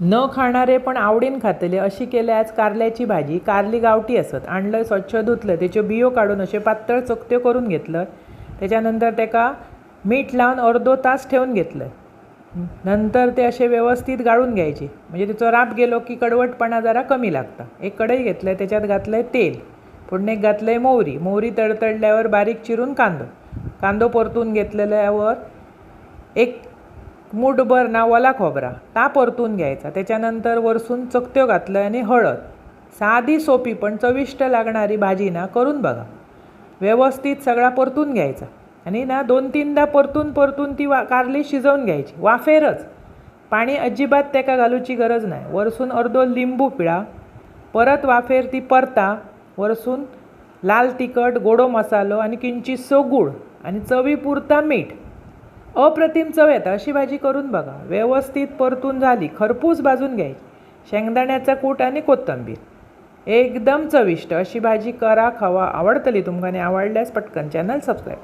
न खाणारे पण आवडीन खातले अशी केली आज कारल्याची भाजी. कारली गावठी असत. आणलं स्वच्छ धुतलं. त्याच्यो बियो काढून असे पातळ चकत्यो करून घेतलं. त्याच्यानंतर त्याका मीठ लावून अर्धो तास ठेवून घेतलं. नंतर ते असे व्यवस्थित गाळून घ्यायचे. म्हणजे त्याचा राप गेलो की कडवटपणा जरा कमी लागतं. एक कढई घेतलं त्याच्यात घातलंय तेल. फोडणीक आहे मोहरी. मोहरी तडतडल्यावर बारीक चिरून कांदो. कांदो परतून घेतलेल्यावर एक मूठभर ना ओला खोबरा. ता परतून घ्यायचा. त्याच्यानंतर वरसून चकत्यो घातलं आणि हळद. साधी सोपी पण चविष्ट लागणारी भाजी ना करून बघा. व्यवस्थित सगळा परतून घ्यायचा. आणि ना दोन तीनदा परतून परतून ती वा कारली शिजवून घ्यायची. वाफेरच. पाणी अजिबात त्याका घालूची गरज नाही. वरसून अर्धो लिंबू पिळा. परत वाफेर ती परता. वरसून लाल तिखट गोडो मसालो आणि किंचितसो गूळ आणि चवीपुरता मीठ. अप्रतिम चव येता अशी भाजी करून बघा. व्यवस्थित परतून झाली खरपूस भाजून घ्यायची. शेंगदाण्याचा कूट आणि कोथिंबीर. एकदम चविष्ट अशी भाजी करा खावा आवडतली तुमकां आवडल्यास पटकन चॅनल सबस्क्राईब